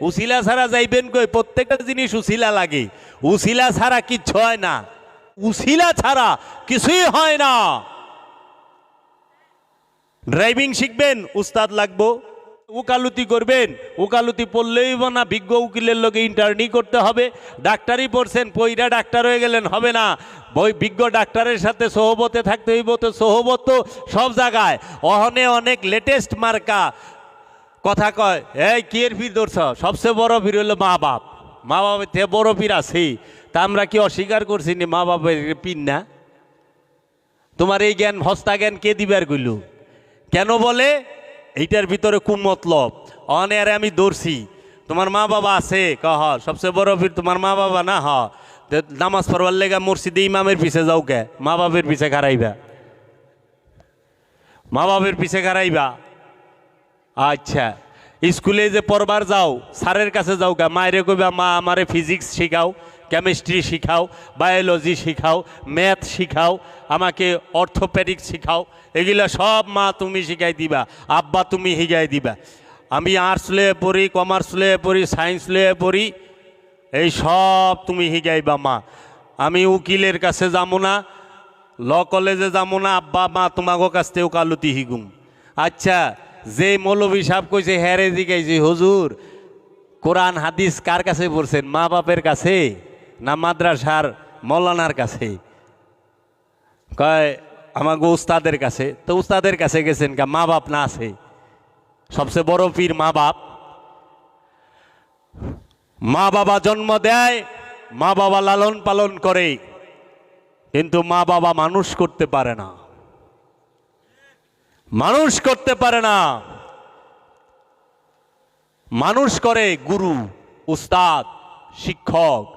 উসিলা ছাড়া যাইবেন কই? প্রত্যেকটা জিনিস উসিলা লাগে। উসিলা ছাড়া কিচ্ছু হয় না। উসিলা ছাড়া কিছুই হয় না। ড্রাইভিং শিখবেন, উস্তাদ লাগবো। উকালতি করবেন, উকালতি পড়লেই না, বিজ্ঞ উকিলের লোকে ইন্টার্নি করতে হবে। ডাক্তারই পড়ছেন, পইরা ডাক্তার হয়ে গেলেন, হবে না। বই, বিজ্ঞ ডাক্তারের সাথে সহবতে থাকতে হইব, তো সহবত সব জায়গায়। অহনে অনেক লেটেস্ট মার্কা কথা কয়, এই, কি এর ভিড় ধরছ? সবচেয়ে বড় ভিড় হলো মা বাপ। মা বাপের থেকে বড় পীর আছেই তা আমরা কি অস্বীকার করছি নি মা বাপের পীর না? তোমার এই জ্ঞান, হস্তা জ্ঞান কে দিবার গইল কেন বলে? এইটার ভিতরে কুমতলব অনেয়ারে আমি দৌড়ছি তোমার মা বাবা আছে, কহ, সবচেয়ে বড় পীর তোমার মা বাবা না, হ। নামাজ পড়বার লেগা মসজিদে ইমামের পিছে যাও কে। মা বাপের পিছে খারাইবা মা বাপের পিছে খারাইবা আচ্ছা। স্কুলে যে পড়বার যাও, স্যারের কাছে যাও গা, মায়েরে কইবা, মা, আমারে ফিজিক্স শিখাও কেমিস্ট্রি শিখাও বায়োলজি শিখাও ম্যাথ শিখাও, আমাকে অর্থোপেডিক শিখাও, এগুলা সব মা তুমি শিখাই দিবা, আব্বা তুমি শিখাই দিবা। আমি আর্টস লয়ে পড়ি কমার্স লয়ে পড়ি সায়েন্স লয়ে পড়ি, এই সব তুমি শিখাইবা মা। আমি উকিলের কাছে যাব না ল কলেজে যাব না, আব্বা, মা তোমাকে কাছ থেকে কালুতি শিগুম আচ্ছা যে মৌলবী সাহেব কইছে হ্যারে জিগাইছে হুজুর, কোরআন, হাদিস কার কাছে পড়ছেন? মা বাপের কাছে না মাদ্রাসার মৌলানার কাছে? কয় আমাকে উস্তাদের কাছে। তো উস্তাদের কাছে গেছেন কা মা বাপ না আছে। সবচেয়ে বড় পীর মা বাপ। মা বাবা জন্ম দেয়, মা বাবা লালন পালন করে। কিন্তু মা বাবা মানুষ করতে পারে না। মানুষ করতে পারে না। মানুষ করে গুরু উস্তাদ শিক্ষক।